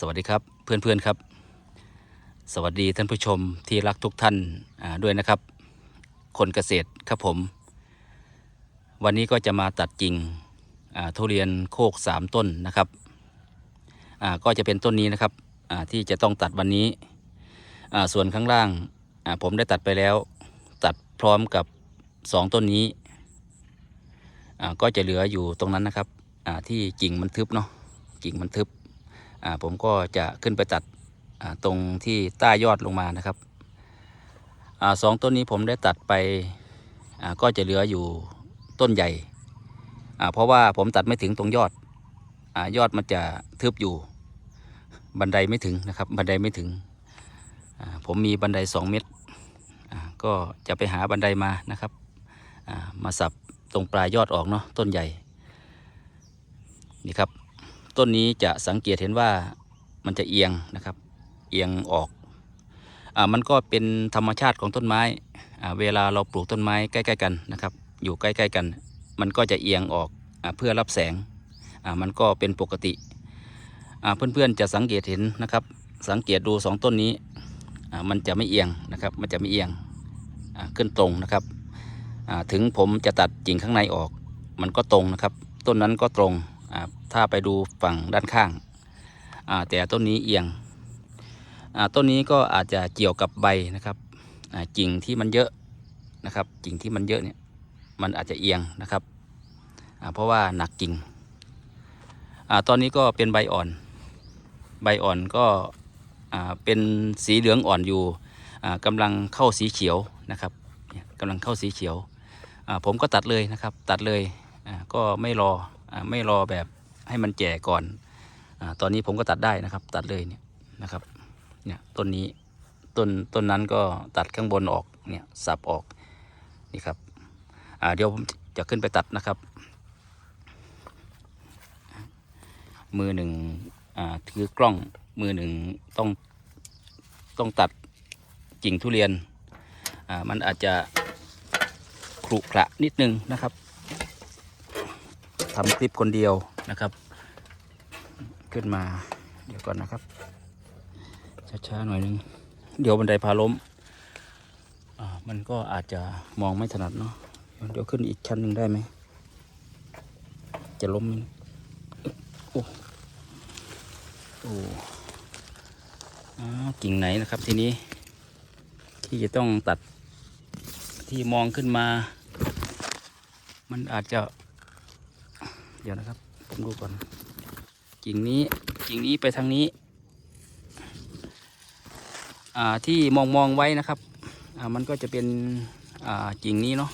สวัสดีครับเพื่อนๆครับ สวัสดีท่านผู้ชมที่รักทุกท่านด้วยนะครับ คนเกษตรครับผม วันนี้ก็จะมาตัดกิ่งทุเรียนโคกสามต้นนะครับก็จะเป็นต้นนี้นะครับที่จะต้องตัดวันนี้ส่วนข้างล่างผมได้ตัดไปแล้ว ตัดพร้อมกับสองต้นนี้ก็จะเหลืออยู่ตรงนั้นนะครับที่กิ่งมันทึบเนาะกิ่งมันทึบ ผมก็จะขึ้นไปตัดตรงที่ใต้ยอดลงมานะครับอสองต้นนี้ผมได้ตัดไปก็จะเหลืออยู่ต้นใหญ่ เพราะว่าผมตัดไม่ถึงตรงยอดอยอดมันจะทึบอยู่ บันไดไม่ถึงนะครับ บันไดไม่ถึง ผมมีบันไดสองเมตร ก็จะไปหาบันไดมานะครับ มาสับตรงปลายยอดออกเนาะต้นใหญ่ นี่ครับ ต้นนี้จะสังเกตเห็นว่ามันจะเอียงนะครับ เอียงออกอ่ามันก็เป็นธรรมชาติของต้นไม้อ่าเวลาเราปลูกต้นไม้ใกล้ ๆ กันนะครับ อยู่ใกล้ๆกัน มันก็จะเอียงออกอาเพื่อรับแสงอ่ามันก็เป็นปกติอ่าเพื่อนๆจะสังเกตเห็นนะครับ สังเกตดูสองต้นนี้อ่ามันจะไม่เอียงนะครับ มันจะไม่เอียงอ่าขึ้นตรงนะครับอ่าถึงผมจะตัดกิ่งข้างในออก มันก็ตรงนะครับ ต้นนั้นก็ตรง ถ้าไปดูฝั่งด้านข้าง แต่ต้นนี้เอียง ต้นนี้ก็อาจจะเกี่ยวกับใบนะครับกิ่งที่มันเยอะนะครับกิ่งที่มันเยอะเนี่ยมันอาจจะเอียงนะครับเพราะว่าหนักกิ่งอตอนนี้ก็เป็นใบอ่อน ใบอ่อนก็เป็นสีเหลืองอ่อนอยู่อ่ากำลังเข้าสีเขียวนะครับกำลังเข้าสีเขียว ผมก็ตัดเลยนะครับ ตัดเลยก็ไม่รอ ไม่รอแบบให้มันแก่ก่อนอตอนนี้ผมก็ตัดได้นะครับ ตัดเลยเนี่ยนะครับ เนี่ยต้นนี้ต้นต้นนั้นก็ตัดข้างบนออกเนี่ยสับออกนี่ครับเดี๋ยวผมจะขึ้นไปตัดนะครับ มือหนึ่งถือกล้องมือหนึ่งต้องต้องตัดกิ่งทุเรียนอ่ามันอาจจะขรุขระนิดนึงนะครับ ทำคลิปคนเดียวนะครับ ขึ้นมาเดี๋ยวก่อนนะครับ ช้าๆหน่อยนึง เดี๋ยวบันไดพาล้มมันก็อาจจะมองไม่ถนัดเนาะเดี๋ยวขึ้นอีกชั้นหนึ่งได้ไหม จะล้มโอ้โอ้อ่ากิ่งไหนนะครับทีนี้ ที่จะต้องตัดที่มองขึ้นมา มันอาจจะ เดี๋ยวนะครับ ผมดูก่อน กิ่งนี้กิ่งนี้ไปทางนี้ อ่าที่มองมองไว้นะครับ อ่ามันก็จะเป็นอ่ากิ่งนี้เนาะ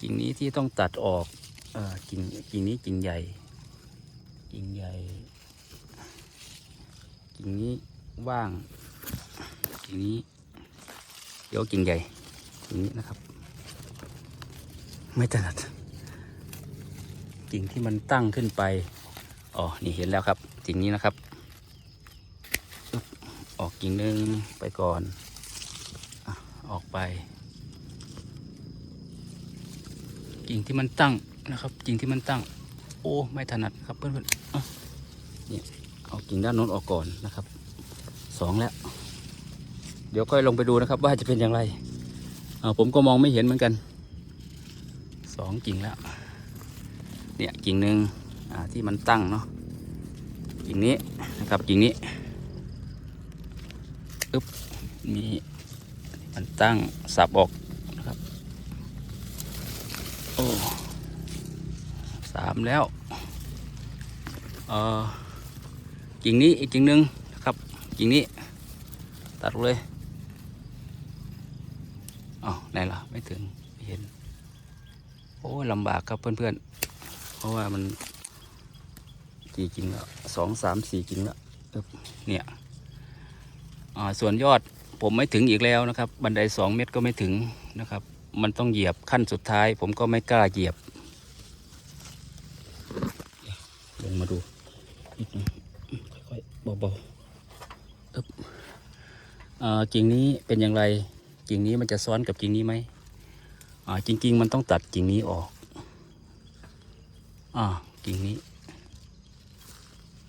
กิ่งนี้ที่ต้องตัดออกอ่อกิ่งกิ่งนี้กิ่งใหญ่ กิ่งใหญ่ กิ่งนี้ว่าง กิ่งนี้เดี๋ยวกิ่งใหญ่กิ่งนี้นะครับ ไม่ถนัด กิ่งที่มันตั้งขึ้นไป อ๋อ นี่เห็นแล้วครับกิ่งนี้นะครับ ออกกิ่งนึงไปก่อนออกไป กิ่งที่มันตั้งนะครับ กิ่งที่มันตั้ง โอ้ไม่ถนัดครับเพื่อนๆเนี่ยเอากิ่งด้านโน้นออกก่อนนะครับสองแล้ว เดี๋ยวค่อยลงไปดูนะครับว่าจะเป็นอย่างไรอ่าผมก็มองไม่เห็นเหมือนกันสองกิ่งแล้ว เนี่ยกิ่งหนึ่งที่มันตั้งเนาะกิ่งนี้นะครับกิ่งนี้อึ๊บมีมันตั้งสับออกนะครับโอ้สามแล้วเออกิ่งนี้อีกกิ่งหนึ่งนะครับกิ่งนี้ตัดเลยอ๋อไหนล่ะไม่ถึงเห็นโอ้ลำบากครับเพื่อนๆ เพราะว่ามันกี่กิ่งแล้วสองสามสี่กิ่งแล้วเนี่ยส่วนยอดผมไม่ถึงอีกแล้วนะครับ บันไดสองเมตรก็ไม่ถึงนะครับ มันต้องเหยียบขั้นสุดท้าย ผมก็ไม่กล้าเหยียบลงมาดูนิดนึงค่อยๆเบาๆอึบอ่ากิ่งนี้เป็นอย่างไร กิ่งนี้มันจะซ้อนกับกิ่งนี้ไหมจริง ๆ มันต้องตัดกิ่งนี้ออก อ่ากิ่งนี้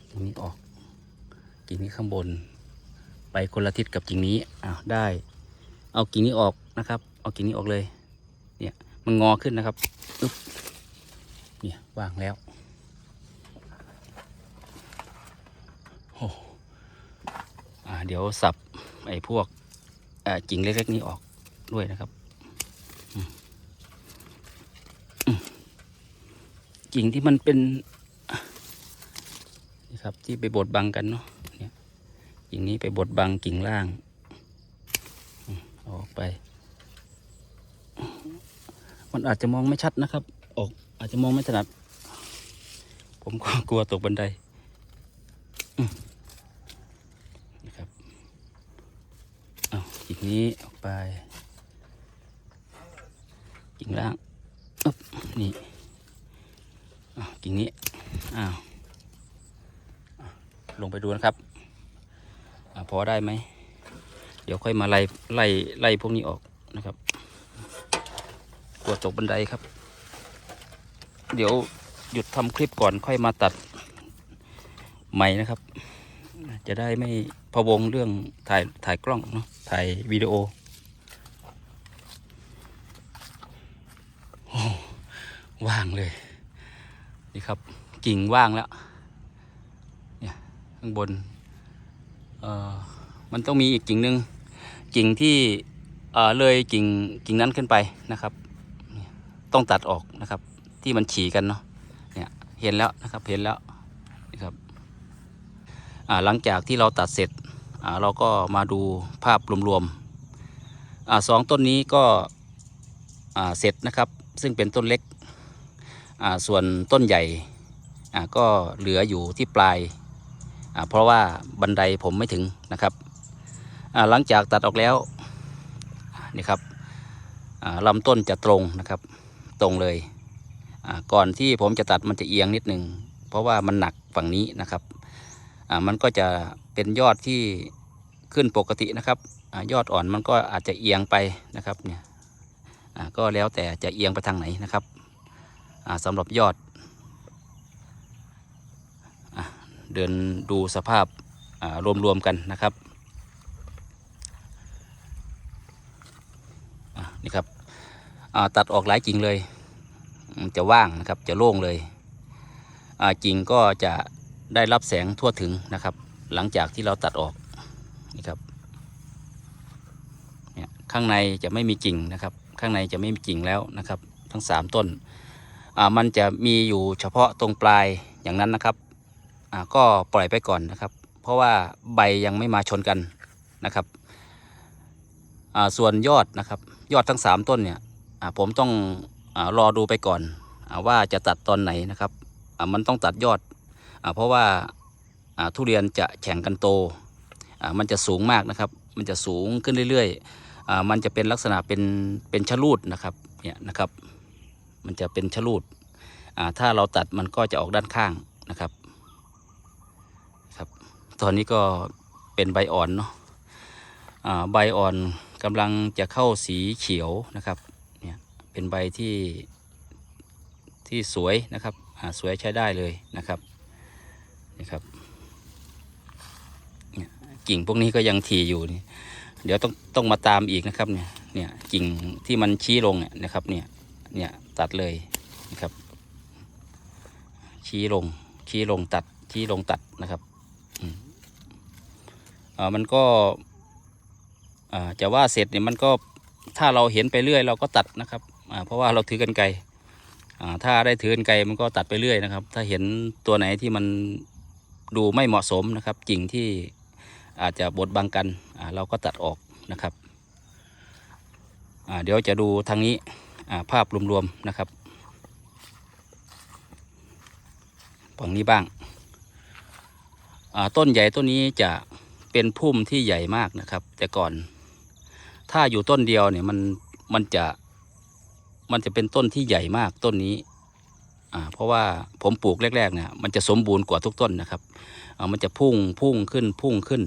กิ่งนี้ออก กิ่งนี้ข้างบน ไปคนละทิศกับกิ่งนี้อ้าวได้ เอากิ่งนี้ออกนะครับ เอากิ่งนี้ออกเลย เนี่ยมันงอขึ้นนะครับอึ๊บเนี่ยวางแล้วโอ้อ่าเดี๋ยวสับไอ้พวกอ่อกิ่งเล็กๆนี้ออกด้วยนะครับอืมอืม กิ่งที่มันเป็นนี่ครับที่ไปบดบังกันเนาะเนี่ยกิ่งนี้ไปบดบังกิ่งล่างออกไป มันอาจจะมองไม่ชัดนะครับ ออกอาจจะมองไม่ถนัด ผมก็กลัวตกบันไดนะครับเอากิ่งนี้ออกไป กิ่งล่างอ๊บนี่ กิ่งนี้อ้าวลงไปดูนะครับอพอได้ไหม เดี๋ยวค่อยมาไล่ไล่ไล่พวกนี้ออกนะครับกลัวตกบันไดครับ เดี๋ยวหยุดทำคลิปก่อนค่อยมาตัดใหม่นะครับ จะได้ไม่พะวงเรื่องถ่ายถ่ายกล้องเนาะถ่ายวิดีโอโอ้ว่างเลย นี่ครับกิ่งว่างแล้วเนี่ยข้างบนเอ่อมันต้องมีอีกกิ่งหนึ่งกิ่งที่เอ่อเลยกิ่งกิ่งนั้นขึ้นไปนะครับ ต้องตัดออกนะครับ ที่มันฉี่กันเนาะเนี่ยเห็นแล้วนะครับเห็นแล้วนี่ครับอ่าหลังจากที่เราตัดเสร็จอ่าเราก็มาดูภาพรวมๆอ่าสองต้นนี้ก็อ่าเสร็จนะครับ ซึ่งเป็นต้นเล็ก ส่วนต้นใหญ่ก็เหลืออยู่ที่ปลายาเพราะว่าบันไดผมไม่ถึงนะครับ หลังจากตัดออกแล้วนี่ครับลำต้นจะตรงนะครับตรงเลยก่อนที่ผมจะตัดมันจะเอียงนิดหนึ่งเพราะว่ามันหนักฝั่งนี้นะครับมันก็จะเป็นยอดที่ขึ้นปกตินะครับอยอดอ่อนมันก็อาจจะเอียงไปนะครับเนี่ยก็แล้วแต่จะเอียงไปทางไหนนะครับ สำหรับยอดอเดินดูสภาพรวมๆกันนะครับนี่ครับตัดออกหลายกิ่งเลย จะว่างนะครับจะโล่งเลยกิ่งก็จะได้รับแสงทั่วถึงนะครับ หลังจากที่เราตัดออกนี่ครับข้างในจะไม่มีกิ่งนะครับ ข้างในจะไม่มีกิ่งแล้วนะครับ ทั้งสามต้น มันจะมีอยู่เฉพาะตรงปลายอย่างนั้นนะครับก็ปล่อยไปก่อนนะครับ เพราะว่าใบยังไม่มาชนกันนะครับส่วนยอดนะครับยอดทั้งสามต้นเนี่ยผมต้องอรอดูไปก่อนอว่าจะตัดตอนไหนนะครับมันต้องตัดยอดอเพราะว่าทุเรียนจะแข่งกันโตมันจะสูงมากนะครับ มันจะสูงขึ้นเรื่อยๆอมันจะเป็นลักษณะเป็นเป็นชะลูดนะครับเนี่ยนะครับ มันจะเป็นชะลูดถ้าเราตัดมันก็จะออกด้านข้างนะครับครับ ตอนนี้ก็เป็นใบอ่อนเนาะใบอ่อนกำลังจะเข้าสีเขียวนะครับเนี่ยเป็นใบที่ที่สวยนะครับสวยใช้ได้เลยนะครับนี่ครับเนี่ยกิ่งพวกนี้ก็ยังถี่อยู่นี่เดี๋ยวต้องต้องมาตามอีกนะครับเนี่ยเนี่ยกิ่งที่มันชี้ลงเนี่ยนะครับเนี่ย เนี่ยตัดเลยนะครับ ชี้ลงชี้ลงตัดชี้ลงตัดนะครับอืมอ่ามันก็อ่าจะว่าเสร็จเนี่ยมันก็ถ้าเราเห็นไปเรื่อย เราก็ตัดนะครับอ่าเพราะว่าเราถือกันไกรอ่าถ้าได้ถือกันไกรมันก็ตัดไปเรื่อยนะครับ ถ้าเห็นตัวไหนที่มันดูไม่เหมาะสมนะครับกิ่งที่อาจจะบดบังกันอ่าเราก็ตัดออกนะครับอ่าเดี๋ยวจะดูทางนี้ ภาพรวมๆนะครับฝั่งนี้บ้างอ่าต้นใหญ่ต้นนี้จะเป็นพุ่มที่ใหญ่มากนะครับ แต่ก่อน ถ้าอยู่ต้นเดียวเนี่ยมันมันจะมันจะเป็นต้นที่ใหญ่มากต้นนี้อ่าเพราะว่าผมปลูกแรกๆเนี่ยมันจะสมบูรณ์กว่าทุกต้นนะครับมันจะพุ่งพุ่งขึ้นพุ่งขึ้น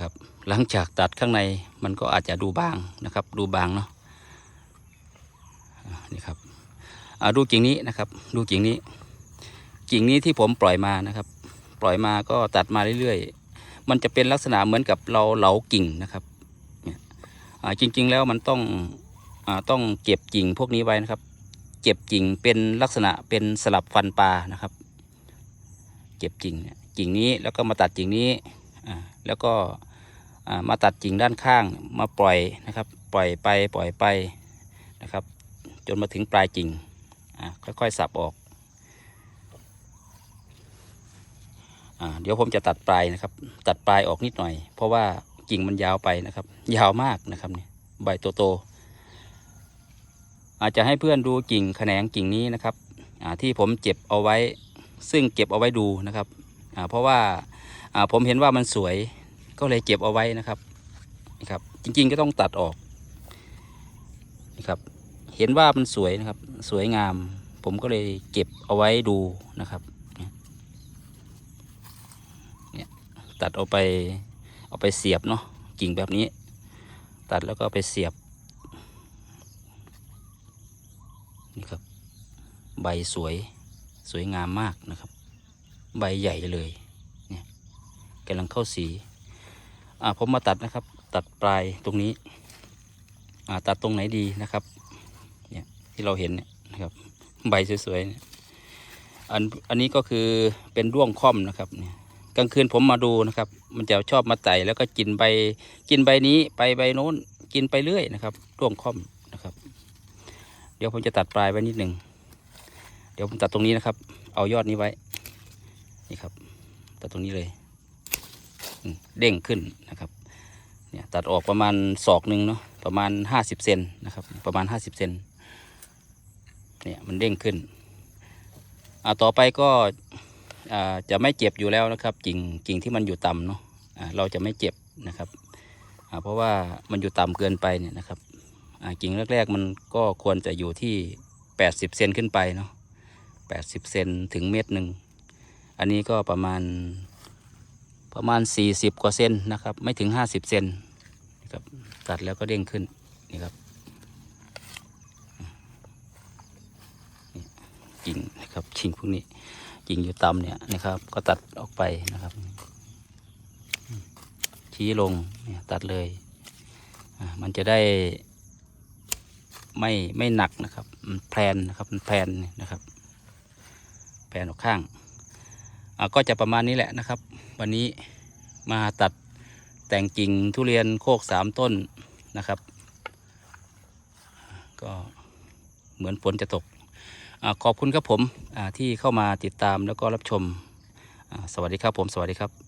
ครับหลังจากตัดข้างในมันก็อาจจะดูบางนะครับ ดูบางเนาะ นี่ครับดูกิ่งนี้นะครับ ดูกิ่งนี้ กิ่งนี้ที่ผมปล่อยมานะครับ ปล่อยมาก็ตัดมาเรื่อยๆ มันจะเป็นลักษณะเหมือนกับเราเหลากิ่งนะครับเนี่ยอ่าจริงๆแล้วมันต้องอต้องเก็บกิ่งพวกนี้ไว้นะครับ เก็บกิ่งเป็นลักษณะเป็นสลับฟันปลานะครับ เก็บกิ่งกิ่งนี้แล้วก็มาตัดกิ่งนี้แล้วก็มาตัดกิ่งด้านข้างมาปล่อยนะครับ ปล่อยไปปล่อยไปนะครับ จนมาถึงปลายกิ่งค่อยๆสับออกอเดี๋ยวผมจะตัดปลายนะครับ ตัดปลายออกนิดหน่อย เพราะว่ากิ่งมันยาวไปนะครับ ยาวมากนะครับเนี่ยใบโตๆอาจจะให้เพื่อนดูกิ่งแขนงกิ่งนี้นะครับที่ผมเจ็บเอาไว้ ซึ่งเก็บเอาไว้ดูนะครับเพราะว่าอ่าผมเห็นว่ามันสวยก็เลยเก็บเอาไว้นะครับนี่ครับ จริงๆก็ต้องตัดออกนี่ครับ เห็นว่ามันสวยนะครับ สวยงาม ผมก็เลยเก็บเอาไว้ดูนะครับเนี่ยตัดเอาไปเอาไปเสียบเนาะกิ่งแบบนี้ ตัดแล้วก็ไปเสียบนี่ครับ ใบสวยสวยงามมากนะครับ ใบใหญ่เลยเนี่ยกำลังเข้าสีอ่าผมมาตัดนะครับ ตัดปลายตรงนี้อ่าตัดตรงไหนดีนะครับ ที่เราเห็นเนี่ยนะครับ ใบสวยๆอันอันนี้ก็คือเป็นร่วงค่อมนะครับเนี่ยกลางคืนผมมาดูนะครับ มันจะชอบมาไต่แล้วก็กินใบ กินใบนี้ไปใบโน้น กินไปเรื่อยนะครับร่วงค่อมนะครับ เดี๋ยวผมจะตัดปลายไว้นิดหนึ่งเดี๋ยวผมตัดตรงนี้นะครับ เอายอดนี้ไว้ นี่ครับ ตัดตรงนี้เลย เด้งขึ้นนะครับ เนี่ยตัดออกประมาณศอกหนึ่งเนาะ ประมาณห้าสิบเซนนะครับ ประมาณห้าสิบเซน เนี่ยมันเด้งขึ้นอ่าต่อไปก็อ่าจะไม่เจ็บอยู่แล้วนะครับกิ่งกิ่งที่มันอยู่ต่ำเนาะอ่าเราจะไม่เจ็บนะครับอ่าเพราะว่ามันอยู่ต่ำเกินไปเนี่ยนะครับอ่ากิ่งแรกๆมันก็ควรจะอยู่ที่แปดสิบเซนขึ้นไปเนาะแปดสิบเซนถึงเมตรหนึ่งอันนี้ก็ประมาณประมาณสี่สิบกว่าเซนนะครับ ไม่ถึงห้าสิบเซนนะครับตัดแล้วก็เด้งขึ้นนี่ครับ กิ่งนะครับกิ่งพวกนี้กิ่งอยู่ต่ำเนี่ยนะครับ ก็ตัดออกไปนะครับ ชี้ลงเนี่ยตัดเลยมันจะได้ไม่ไม่หนักนะครับมันแพลนนะครับมันแพลนนะครับ แพลนออกข้างก็จะประมาณนี้แหละนะครับ วันนี้มาตัดแต่งกิ่งทุเรียนโคกสามต้นนะครับ ก็เหมือนฝนจะตก ขอบคุณครับผมที่เข้ามาติดตามแล้วก็รับชม สวัสดีครับผม สวัสดีครับ